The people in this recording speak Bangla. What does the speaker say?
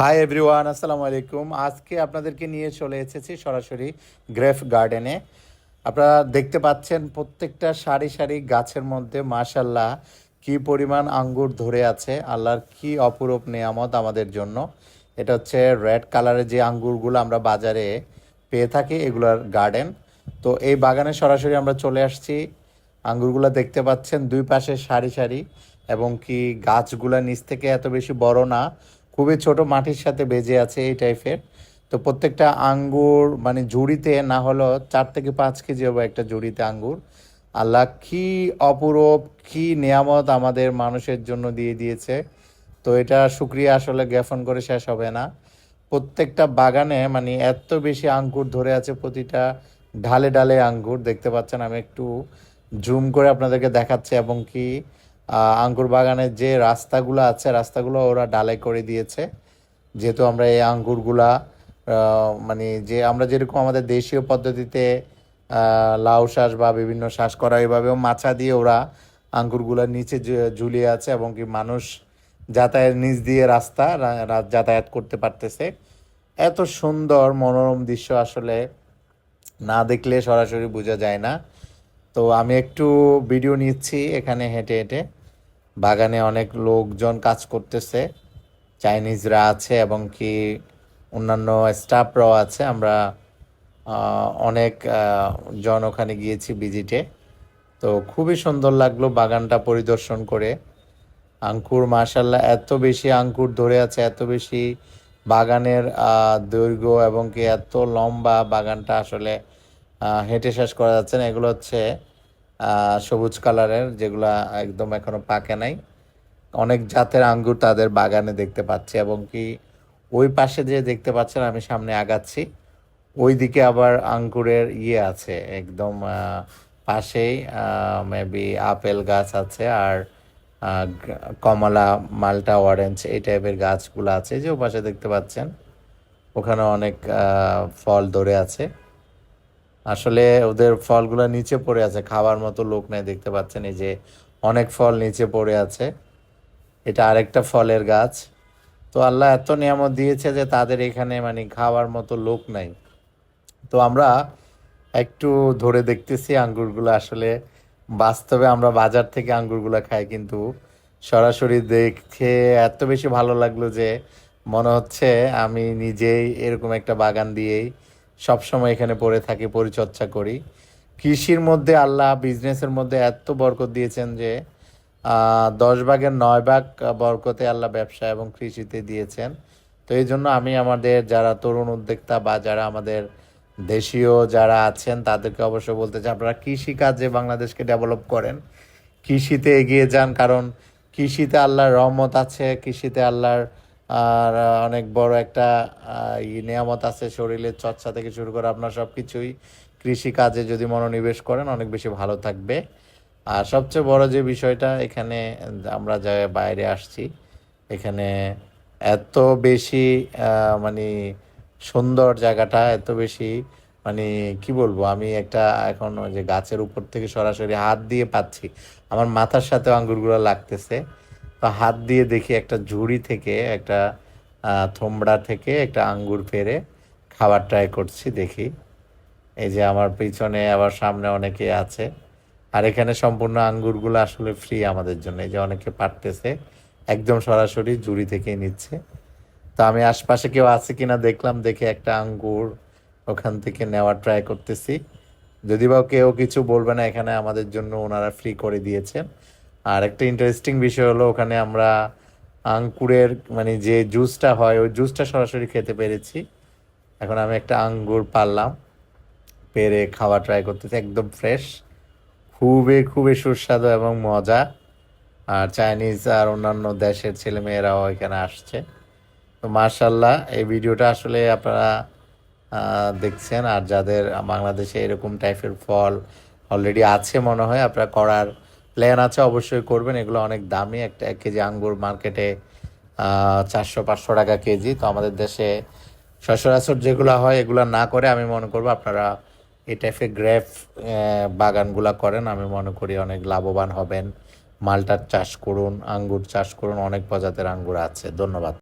হাই এভরিওয়ান আসসালামু আলাইকুম আজকে আপনাদেরকে নিয়ে চলে এসেছি সরাসরি গ্রেফ গার্ডেনে আপনারা দেখতে পাচ্ছেন প্রত্যেকটা সারি সারি গাছের মধ্যে মাশাল্লাহ কি পরিমাণ আঙ্গুর ধরে আছে, আল্লাহর কি অপরূপ নেয়ামত আমাদের জন্য। এটা হচ্ছে রেড কালারের যে আঙ্গুরগুলো আমরা বাজারে পেয়ে থাকি, এগুলার গার্ডেন তো এই বাগানে সরাসরি আমরা চলে আসছি। আঙ্গুরগুলো দেখতে পাচ্ছেন দুই পাশে সারি সারি, এবং কি গাছগুলা নিচ থেকে এত বেশি বড় না খুবই ছোট মাটির সাথে বেজে আছে এই টাইপের। তো প্রত্যেকটা আঙ্গুর মানে ঝুড়িতে না হলো চার থেকে পাঁচ কেজি হবে একটা ঝুড়িতে আঙ্গুর। আল্লাহ কি অপরূপ, কি নিয়ামত আমাদের মানুষের জন্য দিয়ে দিয়েছে। তো এটা শুক্রিয়া আসলে জ্ঞাপন করে শেষ হবে না। প্রত্যেকটা বাগানে মানে এত বেশি আঙ্গুর ধরে আছে প্রতিটা ঢালে ঢালে আঙ্গুর, দেখতে পাচ্ছেন আমি একটু জুম করে আপনাদেরকে দেখাচ্ছি এবং কি আঙ্গুর বাগানের যে রাস্তাগুলো আছে, রাস্তাগুলো ওরা ঢালাই করে দিয়েছে। যেহেতু আমরা এই আঙ্গুরগুলা মানে যে আমরা যেরকম আমাদের দেশীয় পদ্ধতিতে লাউ শ্বাস বা বিভিন্ন শ্বাস করা, এভাবেও মাছা দিয়ে ওরা আঙ্গুরগুলা নিচে ঝুলিয়ে আছে এবং কি মানুষ যাতায়াত নিচ দিয়ে রাস্তা যাতায়াত করতে পারতেছে। এত সুন্দর মনোরম দৃশ্য আসলে না দেখলে সরাসরি বোঝা যায় না। তো আমি একটু ভিডিও নিচ্ছি এখানে হেঁটে হেঁটে। বাগানে অনেক লোকজন কাজ করতেছে। চাইনিজরা আছে এবং কি অন্যান্য স্টাফরাও আছে। আমরা অনেক জন ওখানে গিয়েছি ভিজিটে তো খুবই সুন্দর লাগল বাগানটা পরিদর্শন করে। আঙ্কুর মাশাল্লাহ এত বেশি আঙ্কুর ধরে আছে, এত বেশি বাগানের দৈর্ঘ্য এবং কি এত লম্বা বাগানটা আসলে হেঁটে শেষ করা যাচ্ছে না। এগুলো হচ্ছে সবুজ কালারের, যেগুলা একদম এখনও পাকে নাই। অনেক জাতের আঙ্গুর তাদের বাগানে দেখতে পাচ্ছি এবং কি ওই পাশে যে দেখতে পাচ্ছেন, আমি সামনে আগাচ্ছি। ওই দিকে আবার আঙ্গুরের ইয়ে আছে, একদম পাশেই মেবি আপেল গাছ আছে আর কমলা, মাল্টা অরেঞ্জ এই টাইপের গাছগুলো আছে। যে ও পাশে দেখতে পাচ্ছেন, ওখানে অনেক ফল ধরে আছে। আসলে ওদের ফলগুলো নিচে পড়ে আছে, খাওয়ার মতো লোক নাই, দেখতে পাচ্ছেন এই যে অনেক ফল নিচে পড়ে আছে। এটা আরেকটা ফলের গাছ। তো আল্লাহ এত নিয়ামত দিয়েছে যে তাদের এখানে মানে খাওয়ার মতো লোক নাই। তো আমরা একটু ধরে দেখতেছি আঙ্গুরগুলো আসলে। বাস্তবে আমরা বাজার থেকে আঙ্গুরগুলো খাই, কিন্তু সরাসরি দেখে এত বেশি ভালো লাগল যে মনে হচ্ছে আমি নিজেই এরকম একটা বাগান দিয়েই সবসময় এখানে পড়ে থাকি, পরিচর্যা করি। কৃষির মধ্যে আল্লাহ বিজনেসের মধ্যে এত বরকত দিয়েছেন যে দশ ভাগের নয় ভাগ বরকতে আল্লাহ ব্যবসা এবং কৃষিতে দিয়েছেন। তো এই জন্য আমি আমাদের যারা তরুণ উদ্যোক্তা বা যারা আমাদের দেশীয় যারা আছেন, তাদেরকে অবশ্য বলতে চাই, আপনারা কৃষিকাজে বাংলাদেশকে ডেভেলপ করেন, কৃষিতে এগিয়ে যান। কারণ কৃষিতে আল্লাহর রহমত আছে, কৃষিতে আল্লাহর আর অনেক বড় একটা নিয়ামত আছে শরীরের চর্চা থেকে শুরু করে আপনার সব কিছুই কৃষিকাজে যদি মনোনিবেশ করেন, অনেক বেশি ভালো থাকবে। আর সবচেয়ে বড় যে বিষয়টা, এখানে আমরা যা বাইরে আসছি, এখানে এত বেশি মানে সুন্দর জায়গাটা, এত বেশি মানে কি বলব, আমি একটা এখন যে গাছের উপর থেকে সরাসরি হাত দিয়ে পাচ্ছি। আমার মাথার সাথে আঙ্গুরগুলো লাগতেছে। তো হাত দিয়ে দেখি একটা ঝুড়ি থেকে, একটা থোমড়া থেকে একটা আঙ্গুর পেরে খাবার ট্রাই করছি, দেখি। এই যে আমার পিছনে, আবার সামনে অনেকে আছে। আর এখানে সম্পূর্ণ আঙ্গুরগুলো আসলে ফ্রি আমাদের জন্য। এই যে অনেকে পারতেছে, একদম সরাসরি জুড়ি থেকে নিচ্ছে। তো আমি আশপাশে কেউ আছে কিনা দেখলাম, দেখে একটা আঙ্গুর ওখান থেকে নেওয়ার ট্রাই করতেছি। যদি বা কেউ কিছু বলবে না, এখানে আমাদের জন্য ওনারা ফ্রি করে দিয়েছেন। আর একটা ইন্টারেস্টিং বিষয় হলো ওখানে আমরা আঙ্কুরের মানে যে জুসটা হয়, ওই জুসটা সরাসরি খেতে পেরেছি। এখন আমি একটা আঙ্গুর পারলাম, পেরে খাওয়া ট্রাই করতেছি, একদম ফ্রেশ খুবই খুবই সুস্বাদু এবং মজা। আর চাইনিজ আর অন্যান্য দেশের ছেলেমেয়েরাও এখানে আসছে। তো মার্শাল্লাহ এই ভিডিওটা আসলে আপনারা দেখছেন। আর যাদের বাংলাদেশে এরকম টাইপের ফল অলরেডি আছে মনে হয়, আপনারা করার প্ল্যান আছে, অবশ্যই করবেন। এগুলো অনেক দামি, একটা এক কেজি আঙ্গুর মার্কেটে চারশো, পাঁচশো টাকা কেজি। তো আমাদের দেশে সচরাচর যেগুলো হয়, এগুলো না করে আমি মনে করব আপনারা এই টাইপের গ্রেফ বাগানগুলো করেন। আমি মনে করি অনেক লাভবান হবেন। মালটার চাষ করুন, আঙ্গুর চাষ করুন, অনেক প্রজাতির আঙ্গুর আছে। ধন্যবাদ।